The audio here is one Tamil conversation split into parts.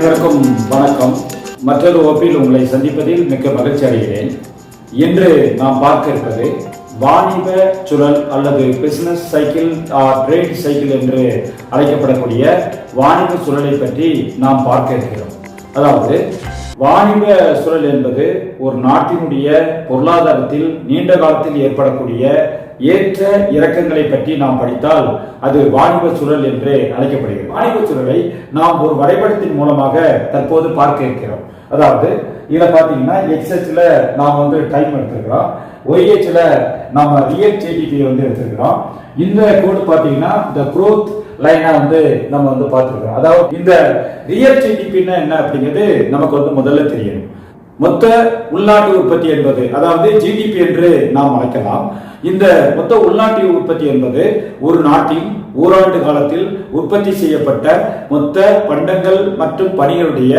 அனைவருக்கும் வணக்கம். மற்றொரு வகுப்பில் உங்களை சந்திப்பதில் மிக்க மகிழ்ச்சி அடைகிறேன். இன்று நாம் பார்க்க இருப்பது வாணிப சுழல் அல்லது பிசினஸ் சைக்கிள் ட்ரேட் சைக்கிள் என்று அழைக்கப்படக்கூடிய வாணிப சுழலை பற்றி நாம் பார்க்க இருக்கிறோம். அதாவது வாணிப சுழல் என்பது ஒரு நாட்டினுடைய பொருளாதாரத்தில் நீண்ட காலத்தில் ஏற்படக்கூடிய ஏற்ற இறக்கங்களை பற்றி நாம் படித்தால் அது வாணிப சுழல் என்று அழைக்கப்படுகிறது. வாணிப சுழலை நாம் ஒரு வரைபடத்தின் மூலமாக தற்போது பார்க்க இருக்கிறோம். அதாவது இதில் பார்த்தீங்கன்னா எக்ஸ்எச்சில் நாம் வந்து டைம் எடுத்திருக்கிறோம். ஒய்ஹெச்சில் நாம் ரியல் ஜிடிபி வந்து எடுத்துருக்கிறோம். இந்த கோடு பார்த்தீங்கன்னா இந்த குரோத் லைனாக வந்து நம்ம வந்து பார்த்துருக்கோம் அதாவது இந்த ரியல் ஜிடிபின்னா என்ன அப்படிங்கிறது நமக்கு வந்து முதல்ல தெரியணும் மொத்த உள்நாட்டு உற்பத்தி என்பது அதாவது ஜிடிபி என்று நாம் அழைக்கலாம். இந்த மொத்த உள்நாட்டு உற்பத்தி என்பது ஒரு நாட்டின் ஓராண்டு காலத்தில் உற்பத்தி செய்யப்பட்ட மொத்த பண்டங்கள் மற்றும் பணிகளுடைய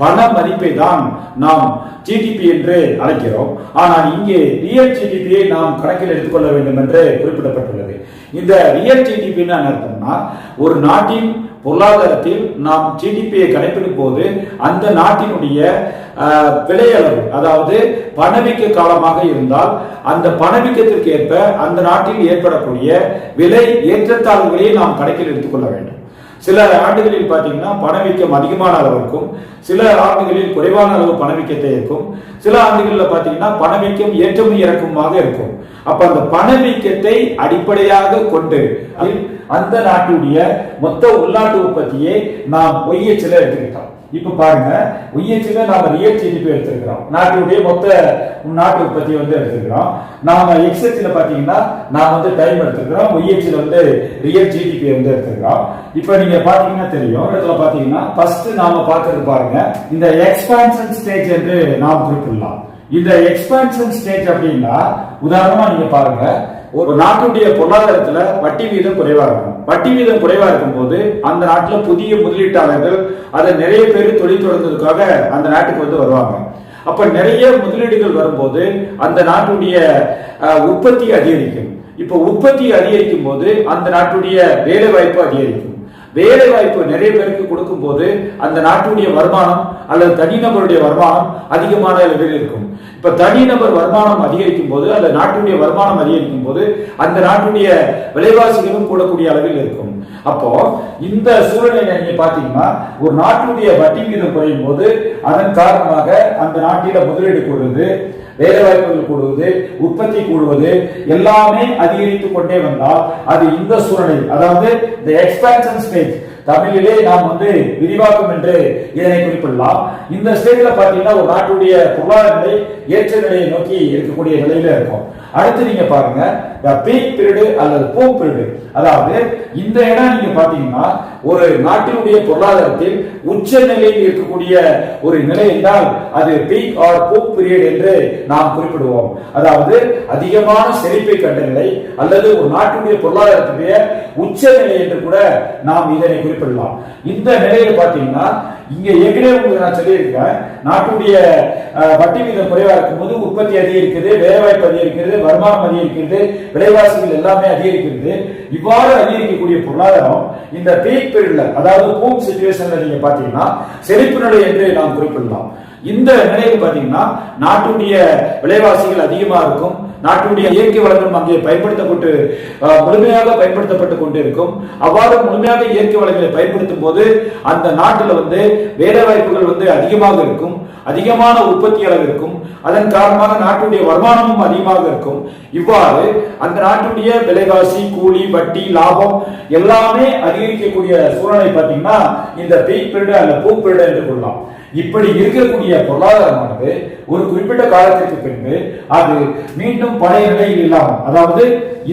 பண மதிப்பை தான் நாம் ஜிடிபி என்று அழைக்கிறோம். ஆனால் இங்கே ரியல் ஜிடிபியை நாம் கணக்கில் எடுத்துக்கொள்ள வேண்டும் என்று குறிப்பிடப்பட்டுள்ளது. இந்த ரியல் ஜிடிபின்னு அர்த்தம்னா ஒரு நாட்டின் பொருளாதாரத்தில் நாம் ஜிடிபியை கணக்கிடும் போது அந்த நாட்டினுடைய விலையளவு அதாவது பணவீக்க காலமாக இருந்தால் அந்த பணவீக்கத்திற்கு ஏற்ப அந்த நாட்டில் ஏற்படக்கூடிய விலை ஏற்றத்தாழ்வுகளை நாம் கணக்கில் எடுத்துக்கொள்ள வேண்டும். சில ஆண்டுகளில் பார்த்தீங்கன்னா பணவீக்கம் அதிகமான அளவு இருக்கும். சில ஆண்டுகளில் குறைவான அளவு பணவீக்கத்தை இருக்கும். சில ஆண்டுகளில் பார்த்தீங்கன்னா பணவீக்கம் ஏற்றமும் இறக்கமாக இருக்கும். அப்ப அந்த பணவீக்கத்தை அடிப்படையாக கொண்டு அந்த நாட்டுடைய மொத்த உள்நாட்டு உற்பத்தியை நாம் ஒய்யச்சில எடுத்துக்கிட்டோம். இப்ப பாருங்க ஒய்யச்சில நாம ரியல் ஜிடிபி எடுத்துருக்கிறோம். நாட்டுடைய மொத்த நாட்டு உற்பத்தி வந்து எடுத்துக்கிறோம் நாம எக்ஸ்எச்சில பாத்தீங்கன்னா நாம வந்து டைம் எடுத்துக்கிறோம் ஒய்யச்சில வந்து ரியல் ஜிடிபி வந்து எடுத்துக்கிறோம் இப்ப நீங்க பாத்தீங்கன்னா தெரியும் இடத்துல பாத்தீங்கன்னா ஃபர்ஸ்ட் நாம பாக்குறது பாருங்க இந்த எக்ஸ்பான்ஷன் ஸ்டேஜ் என்று நாம் குறிப்பிடலாம். இந்த எக்ஸ்பான்ஷன் ஸ்டேஜ் அப்படின்னா உதாரணமா நீங்க பாருங்க ஒரு நாட்டுடைய பொருளாதாரத்துல வட்டி வீதம் குறைவா இருக்கும். வட்டி வீதம் குறைவா இருக்கும் போது அந்த நாட்டுல புதிய முதலீட்டாளர்கள் அதை நிறைய பேர் தொழில் தொடர்ந்ததுக்காக அந்த நாட்டுக்கு வந்து வருவாங்க. அப்ப நிறைய முதலீடுகள் வரும்போது அந்த நாட்டுடைய உற்பத்தி அதிகரிக்கும். இப்ப உற்பத்தி அதிகரிக்கும் போது அந்த நாட்டுடைய வேலை வாய்ப்பு அதிகரிக்கும். வேலை வாய்ப்பு நிறைய பேருக்கு கொடுக்கும்போது அந்த நாட்டுடைய வருமானம் அல்லது தனிநபருடைய வருமானம் அதிகமான அளவில் இருக்கும். இப்ப தனிநபர் வருமானம் அதிகரிக்கும் போது அந்த நாட்டுடைய வருமானம் அதிகரிக்கும் போது அந்த நாட்டுடைய விலைவாசிகளும் கூடக்கூடிய அளவில் இருக்கும். அப்போ இந்த சூழ்நிலை நீங்க பாத்தீங்கன்னா ஒரு நாட்டினுடைய வட்டி விகிதம் குறையும் போது அதன் காரணமாக அந்த நாட்டில முதலீடு கூடுவது வேலைவாய்ப்புகள் கூடுவது உற்பத்தி கூடுவது எல்லாமே அதிகரித்துக் கொண்டே வந்தால் அது இந்த சூழ்நிலை அதாவது இந்த எக்ஸ்பான்ஷன் ஸ்டேஜ் தமிழிலே நாம் வந்து விரிவாக்கம் என்று இதனை குறிப்பிடலாம். இந்த ஸ்டேட்ல பாத்தீங்கன்னா ஒரு நாட்டுடைய பொருளாதார நிலை ஏற்ற நிலையை நோக்கி இருக்கக்கூடிய நிலையில இருக்கும். அடுத்து நீங்க பாருங்க பீக் பீரியடு அல்லது பூ பீரியடு அதாவது இந்த இடம் நீங்க பாத்தீங்கன்னா ஒரு நாட்டினுடைய பொருளாதாரத்தில் உச்ச நிலையில் இருக்கக்கூடிய ஒரு நிலை என்றால் அது பீக் ஆர் பூக் பீரியட் என்று நாம் குறிப்பிடுவோம். அதாவது அதிகமான செழிப்பை கண்ட நிலை அல்லது ஒரு நாட்டினுடைய பொருளாதாரத்துடைய உச்ச நிலை என்று கூட நாம் இதனை குறிப்பிடலாம். இந்த நிலையில பாத்தீங்கன்னா இங்க ஏற்கனவே உங்களுக்கு நான் சொல்லியிருக்கேன் நாட்டுடைய வட்டி வீதம் குறைவா இருக்கும்போது உற்பத்தி அதிகரிக்கிறது வேலைவாய்ப்பு அதிகரிக்கிறது வருமானம் அதிகரிக்கிறது விலைவாசிகள் எல்லாமே அதிகரிக்கிறது. இவ்வாறு அதிகரிக்கக்கூடிய பொருளாதாரம் இந்த பீக் பீரியட்ல அதாவது பூம் சுச்சுவேஷன்ல நீங்க பாத்தீங்கன்னா செழிப்பு நிலை என்று நாம் குறிப்பிடலாம். இந்த நிலையில் பாத்தீங்கன்னா நாட்டுடைய விலைவாசிகள் அதிகமா இருக்கும். நாட்டுடைய இயற்கை வளங்களும் அங்கே பயன்படுத்தப்பட்டு முழுமையாக பயன்படுத்தப்பட்டு கொண்டு இருக்கும் அவ்வாறு முழுமையாக இயற்கை வளங்களை பயன்படுத்தும் போது அந்த நாட்டில் வந்து வேலை வாய்ப்புகள் வந்து அதிகமாக இருக்கும். அதிகமான உற்பத்தி அளவு இருக்கும். அதன் காரணமாக நாட்டுடைய வருமானமும் அதிகமாக இருக்கும். இவ்வாறு அந்த நாட்டுடைய விலைவாசி கூலி வட்டி லாபம் எல்லாமே அதிகரிக்கக்கூடிய சூழ்நிலை பார்த்தீங்கன்னா இந்த பெய் பீரியட் அல்ல பூ பீரியட் என்று கொள்ளலாம். இப்படி இருக்கக்கூடிய பொருளாதாரமானது ஒரு குறிப்பிட்ட காலத்திற்கு பின்பு அது மீண்டும் பழைய நிலையில் இல்லாமல் அதாவது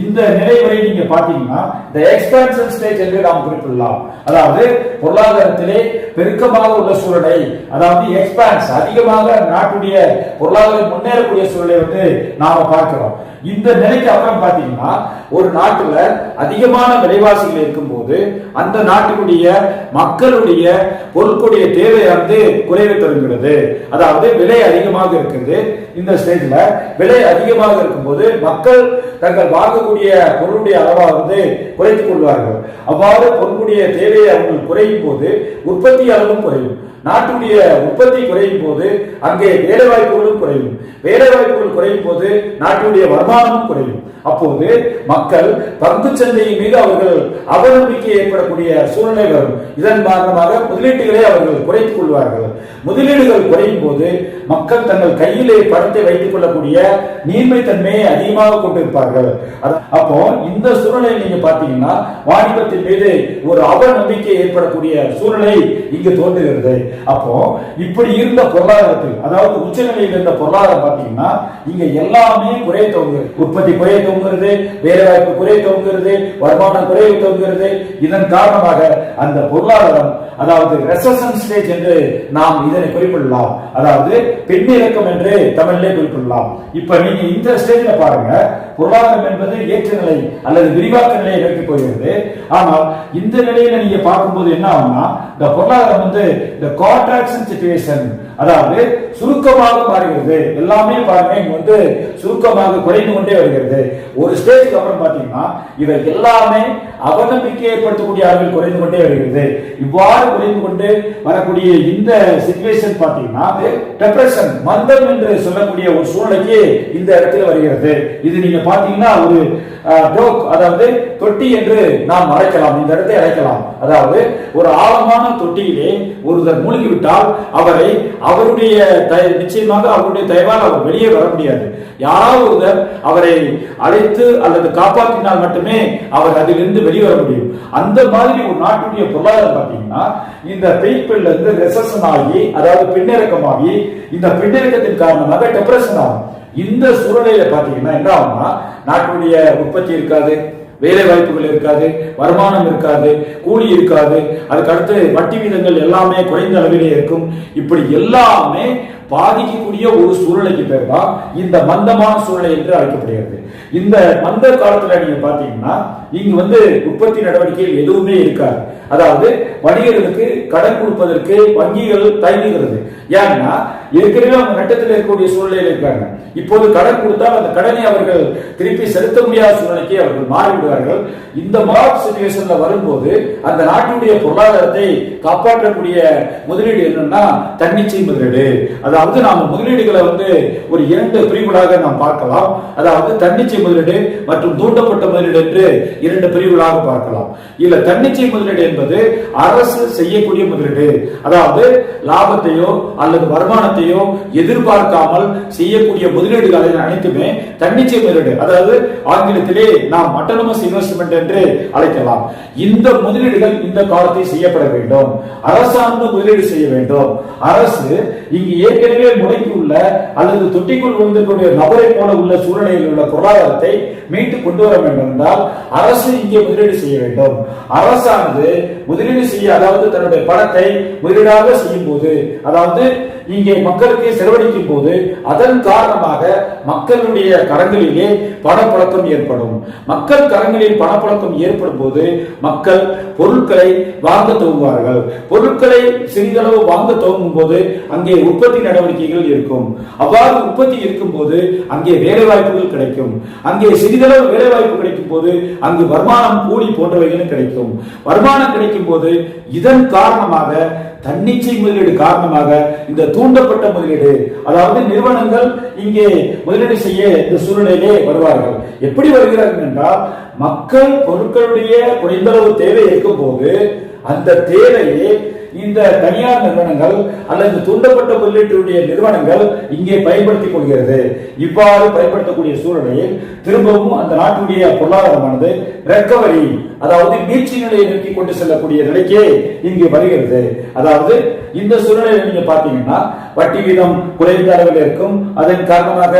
இந்த நிலை வரை நீங்க பாத்தீங்கன்னா இந்த எக்ஸ்பான்ஷன் ஸ்டேஜ் என்று நாம் குறிப்பிடலாம். அதாவது பொருளாதாரத்திலே பெருக்கமாக உள்ள சூழலை அதாவது எக்ஸ்பான்ஸ் அதிகமாக நாட்டுடைய பொருளாதாரம் முன்னேறக்கூடிய சூழலை வந்து நாம பார்க்கிறோம். இந்த நிலைக்கு அப்புறம் பாத்தீங்கன்னா ஒரு நாட்டுல அதிகமான விலைவாசிகள் இருக்கும்போது அந்த நாட்டினுடைய மக்களுடைய பொருட்களுடைய தேவை வந்து குறைவு தருகிறது அதாவது விலை அதிகமாக இருக்குது. இந்த ஸ்டேஜ்ல விலை அதிகமாக இருக்கும்போது மக்கள் தங்கள் வாங்கக்கூடிய பொருளுடைய அளவா வந்து குறைத்துக் கொள்வார்கள். அவ்வாறு பொருளுடைய தேவையை அவர்கள் குறையும் போது உற்பத்தி அளவும் குறையும். நாட்டுடைய உற்பத்தி குறையும் போது அங்கே வேலை வாய்ப்புகளும் குறையும். வேலை வாய்ப்புகள் குறையும் போது நாட்டுடைய வருமானமும் குறையும். அப்போது மக்கள் பங்கு சந்தையின் மீது அவர்கள் அவநம்பிக்கை ஏற்படக்கூடிய சூழ்நிலை வரும். இதன் காரணமாக முதலீட்டுகளை அவர்கள் குறைத்துக் கொள்வார்கள். முதலீடுகள் குறையும் போது மக்கள் தங்கள் கையிலே பணத்தை வைத்துக் கொள்ளக்கூடிய நீர்மை தன்மையை அதிகமாக கொண்டிருப்பார்கள். அப்போ இந்த சூழ்நிலை நீங்க பாத்தீங்கன்னா வாணிபத்தின் மீது ஒரு அவநம்பிக்கை ஏற்படக்கூடிய சூழ்நிலை இங்கு தோன்றுகிறது. அப்போ இப்படி இருந்த பொருளாதாரத்தில் அதாவது உச்சநிலையில் இருந்த பொருளாதாரம் பார்த்தீங்கன்னா இங்க எல்லாமே குறைய துவங்குது உற்பத்தி குறைய துவங்குகிறது வேலை வாய்ப்பு குறைய துவங்குகிறது வருமானம் குறைய துவங்குகிறது. இதன் காரணமாக அந்த பொருளாதாரம் அதாவது ரெசன் ஸ்டேஜ் என்று நாம் இதனை குறிப்பிடலாம். அதாவது பெண்ணிறக்கம் என்று தமிழிலே குறிப்பிடலாம். இப்ப நீங்க இந்த ஸ்டேஜ்ல பாருங்க. பொருளாதாரம் என்பது ஏற்ற நிலை அல்லது விரிவாக்க நிலையை நோக்கி போகிறது. ஆனால் இந்த நிலையில நீங்க பார்க்கும்போது என்ன ஆகும்னா இந்த பொருளாதாரம் வந்து இந்த கான்ட்ராக்ஷன் சிச்சுவேஷன் அதாவது சுருக்கமாக மாறுகிறது எல்லாமே பாருங்க இங்க வந்து சுருக்கமாக குறைந்து கொண்டே வருகிறது. ஒரு ஸ்டேஜ்க்கு அப்புறம் பாத்தீங்கன்னா இவை எல்லாமே அவநம்பிக்கை ஏற்படுத்தக்கூடிய அளவில் குறைந்து கொண்டே வருகிறது. இவ்வாறு குறைந்து கொண்டு வரக்கூடிய இந்த சிச்சுவேஷன் பாத்தீங்கன்னா டெப்ரெஷன் மந்தம் என்று சொல்லக்கூடிய ஒரு சூழ்நிலைக்கு இந்த இடத்துல வருகிறது. இது நீங்க பாத்தீங்கன்னா ஒரு டோக் அதாவது தொட்டி என்று நாம் அழைக்கலாம். இந்த இடத்தை அழைக்கலாம். அதாவது ஒரு ஆழமான தொட்டியிலே ஒருவர் மூழ்கிவிட்டால் அவரை அவருடைய நிச்சயமாக அவருடைய தயவால் அவர் வெளியே வர முடியாது. யாராவது ஒருவர் அவரை அழைத்து அல்லது காப்பாற்றினால் மட்டுமே அவர் அதிலிருந்து வெளிவர முடியும். அந்த மாதிரி ஒரு நாட்டுடைய பொருளாதாரம் பார்த்தீங்கன்னா இந்த பெய்ப்பில் இருந்து ரெசன் ஆகி அதாவது பின்னிறக்கமாகி இந்த பின்னிறக்கத்தின் காரணமாக டெப்ரஷன் ஆகும். இந்த சூழ்நிலையில பாத்தீங்கன்னா என்ன ஆகும்னா நாட்டுடைய உற்பத்தி இருக்காது. வேலை வாய்ப்புகள் இருக்காது வருமானம் இருக்காது கூலி இருக்காது. அதுக்கடுத்து வட்டி வீதங்கள் எல்லாமே குறைந்த அளவிலே இருக்கும். இப்படி எல்லாமே பாதிக்கக்கூடிய ஒரு சூழ்நிலைக்கு பேர் தான் இந்த மந்தமான சூழ்நிலை என்று அழைக்கப்படுகிறது. இந்த மந்த காலத்துல நீங்க பாத்தீங்கன்னா இங்கு வந்து உற்பத்தி நடவடிக்கைகள் எதுவுமே இருக்காது. அதாவது வணிகர்களுக்கு கடன் கொடுப்பதற்கு வங்கிகள் தயங்குகிறது. ஏன்னா ஏற்கனவே அவங்க நட்டத்தில் இருக்கக்கூடிய சூழ்நிலையில் இருக்காங்க. இப்போது கடன் கொடுத்தால் அந்த கடனை அவர்கள் திருப்பி செலுத்த முடியாத சூழ்நிலைக்கு அவர்கள் மாறிவிடுவார்கள். இந்த மார்க் சுச்சுவேஷன்ல வரும்போது அந்த நாட்டினுடைய பொருளாதாரத்தை காப்பாற்றக்கூடிய முதலீடு என்னன்னா தன்னிச்சை முதலீடு. அதாவது அதாவது நாம் முதலீடுகளை வந்து ஒரு இரண்டு பிரிவுகளாக நாம் பார்க்கலாம். அதாவது தன்னிச்சை முதலீடு மற்றும் தூண்டப்பட்ட முதலீடு என்று இரண்டு பிரிவுகளாக பார்க்கலாம். இல்ல தன்னிச்சை முதலீடு என்பது அரசு செய்யக்கூடிய முதலீடு. அதாவது லாபத்தையோ அல்லது வருமானத்தையோ எதிர்பார்க்காமல் செய்யக்கூடிய முதலீடுகள் அனைத்துமே தன்னிச்சை முதலீடு. அதாவது ஆங்கிலத்திலே நாம் அட்டானமஸ் இன்வெஸ்ட்மெண்ட் என்று அழைக்கலாம். இந்த முதலீடுகள் இந்த காலத்தில் செய்யப்பட வேண்டும். அரசாங்கம் முதலீடு செய்ய வேண்டும். அரசு இங்கு ஏற்கனவே முடங்கி உள்ள அல்லது தொட்டிக்குள் விழுந்திருக்கூடிய நபரை போல உள்ள சூழ்நிலையில் உள்ள பொருளாதாரத்தை மீட்டு கொண்டு வர வேண்டும் என்றால் அரசு இங்கே முதலீடு செய்ய வேண்டும். அரசானது முதலீடு செய்ய அதாவது தன்னுடைய பணத்தை முதலீடாக செய்யும் போது அதாவது இங்கே மக்களுக்கு செலவழிக்கும் போது அதன் காரணமாக மக்களுடைய கரங்களிலே பணப்புழக்கம் ஏற்படும். மக்கள் கரங்களில் பணப்புழக்கம் ஏற்படும் போது மக்கள் பொருட்களை வாங்க துவங்குவார்கள். பொருட்களை சிறிதளவு வாங்க துவங்கும் போது அங்கே உற்பத்தி நடவடிக்கைகள் இருக்கும். அவ்வாறு உற்பத்தி இருக்கும் போது அங்கே வேலை வாய்ப்புகள் கிடைக்கும். அங்கே சிறிதளவு வேலை வாய்ப்பு கிடைக்கும் போது அங்கு வருமானம் கூலி போன்றவைகளும் கிடைக்கும். வருமானம் கிடைக்கும் போது இதன் காரணமாக தன்னிச்சை முதலீடு காரணமாக இந்த தூண்டப்பட்ட முதலீடு. அதாவது நிறுவனங்கள் இங்கே முதலீடு செய்ய இந்த சூழ்நிலையிலே வருவார்கள். எப்படி வருகிறார்கள் என்றால் மக்கள் பொருட்களுடைய குறைந்தளவு தேவை இருக்கும் போது அந்த தேவையை இந்த தனியார் நிறுவனங்கள் அல்லது தூண்டப்பட்ட முதலீட்டுடைய நிறுவனங்கள் இங்கே பயன்படுத்திக் கொள்கிறது. இவ்வாறு பயன்படுத்தக்கூடிய சூழ்நிலையில் திரும்பவும் அந்த நாட்டுடைய பொருளாதாரமானது ரெக்கவரி அதாவது மீட்சி நிலையை நோக்கி கொண்டு செல்லக்கூடிய நிலைக்கே இங்கு வருகிறது. அதாவது இந்த சூழ்நிலையில் நீங்க பாத்தீங்கன்னா வட்டி வீதம் குறைந்த அளவில் இருக்கும். அதன் காரணமாக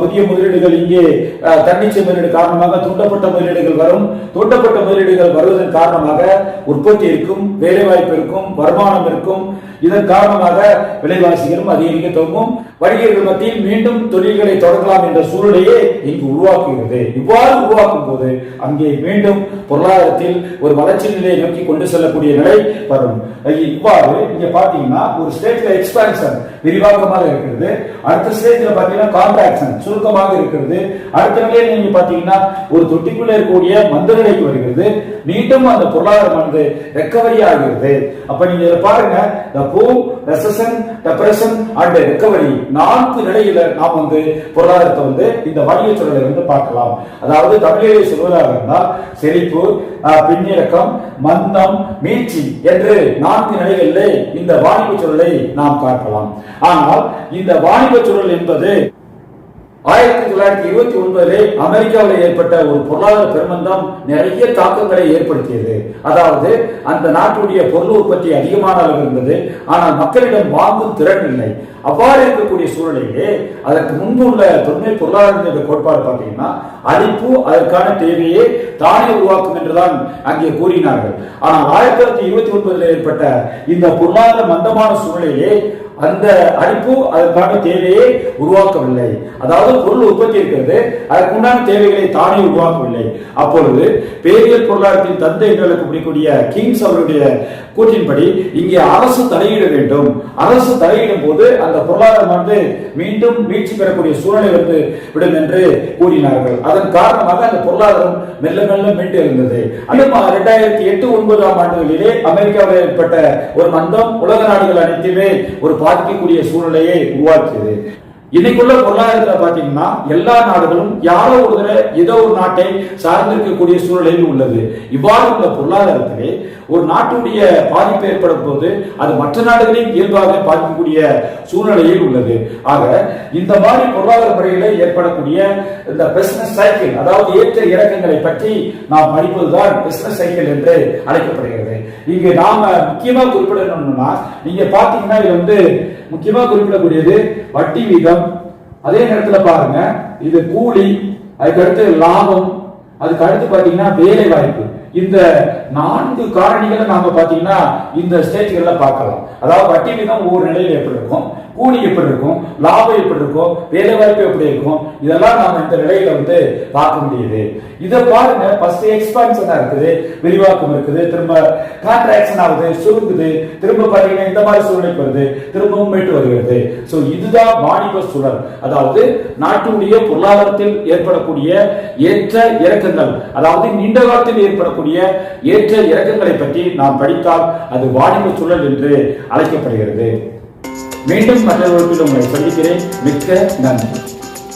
புதிய முதலீடுகள் இங்கே அஹ், தன்னிச்சை முதலீடு காரணமாக தூண்டப்பட்ட முதலீடுகள் வரும். தூண்டப்பட்ட முதலீடுகள் வருவதன் காரணமாக உற்பத்தி இருக்கும் வேலைவாய்ப்பு இருக்கும். வருமானம் இருக்கும் இதன் காரணமாக விலைவாசிகளும் அதிகரிக்க துவங்கும். வணிகர்கள் மத்தியில் மீண்டும் தொழில்களை தொடங்கலாம் என்ற சூழ்நிலையே இங்கு உருவாக்குகிறது. இவ்வாறு உருவாக்கும் போது அங்கே மீண்டும் பொருளாதாரத்தில் ஒரு வளர்ச்சி நிலையை நோக்கி கொண்டு செல்லக்கூடிய நிலை வரும். இவ்வாறு இங்க பாத்தீங்கன்னா ஒரு ஸ்டேட்ல எக்ஸ்பான்ஷன் விரிவாக்கமாக இருக்கிறது. அடுத்த ஸ்டேஜ்ல பாத்தீங்கன்னா கான்ட்ராக்ஷன் சுருக்கமாக இருக்கிறது. அடுத்த நிலையில் நீங்க பாத்தீங்கன்னா ஒரு தொட்டிக்குள்ள இருக்கக்கூடிய மந்த நிலைக்கு வருகிறது. மீண்டும் அந்த பொருளாதாரமானது ரெக்கவரி ஆகிறது. அப்ப நீங்க பாருங்க the boom recession நான்கு நிலையில நாம் வந்து பொருளாதாரத்தை வந்து இந்த வணிக சூழலை வந்து பார்க்கலாம். அதாவது தமிழிலே சொல்வதாக இருந்தால் செழிப்பு அஹ், பின்னிறக்கம் மந்தம் மீட்சி என்று நான்கு நிலைகளிலே இந்த வாணிப சூழலை நாம் பார்க்கலாம் ஆனால் இந்த வாணிப சூழல் என்பது ஆயிரத்தி தொள்ளாயிரத்தி இருபத்தி ஒன்பதிலே அமெரிக்காவில் ஏற்பட்ட ஒரு பொருளாதார பெருமந்தம் நிறைய தாக்கங்களை ஏற்படுத்தியது. அதாவது அந்த நாட்டுடைய பொருள் உற்பத்தி அதிகமான அளவு இருந்தது. ஆனால் மக்களிடம் வாங்கும் திறன் இல்லை. அவ்வாறு இருக்கக்கூடிய சூழ்நிலையிலே அதற்கு முன்பு உள்ள தொன்மை பொருளாதார கோட்பாடு பார்த்தீங்கன்னா அழிப்பு அதற்கான தேவையை தானே உருவாக்கும் என்றுதான் அங்கே கூறினார்கள். ஆனால் ஆயிரத்தி தொள்ளாயிரத்தி இருபத்தி ஒன்பதில் ஏற்பட்ட இந்த பொருளாதார மந்தமான சூழ்நிலையே அந்த அடுப்பு அதற்கான தேவையை உருவாக்கவில்லை. அதாவது பொருள் உற்பத்தி இருக்கிறது அதற்குண்டான தேவைகளை தானே உருவாக்கவில்லை. அப்பொழுது பேரியல் பொருளாதாரத்தின் தந்தை என்று அழைக்கக்கூடிய கிங்ஸ் அவருடைய கூற்றின்படி இங்கே அரசு தலையிட வேண்டும். அரசு தலையிடும் போது அந்த பொருளாதாரமானது மீண்டும் மீட்சி பெறக்கூடிய சூழலை வந்து விடும் என்று கூறினார்கள். அதன் காரணமாக அந்த பொருளாதாரம் மெல்ல மெல்ல மீண்டு இருந்தது இரண்டாயிரத்தி எட்டு ஒன்பதாம் ஆண்டுகளிலே அமெரிக்காவில் ஏற்பட்ட ஒரு மந்தம் உலக நாடுகள் அனைத்துமே ஒரு பாதிக்கக்கூடிய சூழ்நிலையை உருவாக்கியது. இன்னைக்குள்ள பொருளாதாரத்துல பாத்தீங்கன்னா எல்லா நாடுகளும் யாரோ ஒரு தடவை ஏதோ ஒரு நாட்டை சார்ந்திருக்கக்கூடிய சூழ்நிலையில் உள்ளது. இவ்வாறு உள்ள பொருளாதாரத்திலே ஒரு நாட்டுடைய பாதிப்பு ஏற்படும் போது அது மற்ற நாடுகளையும் இயல்பாக பாதிக்கக்கூடிய சூழ்நிலையில் உள்ளது. ஆக இந்த மாதிரி பொருளாதார முறையில ஏற்படக்கூடிய இந்த பிசினஸ் சைக்கிள் அதாவது ஏற்ற இறக்கங்களை பற்றி நாம் படிப்பதுதான் பிசினஸ் சைக்கிள் என்று அழைக்கப்படுகிறது. இங்கு நாம முக்கியமா குறிப்பிடணும்னா நீங்க பாத்தீங்கன்னா இது வந்து முக்கியமா குறிப்பிடக்கூடியது வட்டி வீதம். அதே நேரத்துல பாருங்க இது கூலி அதுக்கு அடுத்து லாபம் அதுக்கு அடுத்து பாத்தீங்கன்னா வேலை வாய்ப்பு. இந்த நான்கு காரணிகளை நாம பாத்தீங்கன்னா இந்த ஸ்டேஜ்கள்ல பார்க்கலாம். அதாவது வட்டி வீதம் ஒவ்வொரு நிலையில் எப்படி இருக்கும்? கூலி எப்படி இருக்கும்? லாபம் எப்படி இருக்கும்? வேலை வாய்ப்பு எப்படி இருக்கும்? இதெல்லாம் நாம இந்த நிலையில வந்து பார்க்க முடியுது. இதை பாருங்க. ஃபர்ஸ்ட் எக்ஸ்பான்ஷனா இருக்குது. விரிவாக்கம் இருக்குது. திரும்ப கான்ட்ராக்ஷன் ஆகுது. சுருங்குது. திரும்ப பாத்தீங்கன்னா இந்த மாதிரி சூழ்நிலைக்கு வருது. திரும்பவும் மீட்டு வருகிறது. ஸோ இதுதான் வாணிப சூழல். அதாவது நாட்டுடைய பொருளாதாரத்தில் ஏற்படக்கூடிய ஏற்ற இறக்கங்கள். அதாவது நீண்ட காலத்தில் ஏற்படக்கூடிய ஏற்ற இறக்கங்களை பற்றி நாம் படித்தால் அது வாணிப சூழல் என்று அழைக்கப்படுகிறது. மீண்டும் மற்றவர்களுக்கு உங்களை சந்திக்கிறேன் மிக்க நன்றி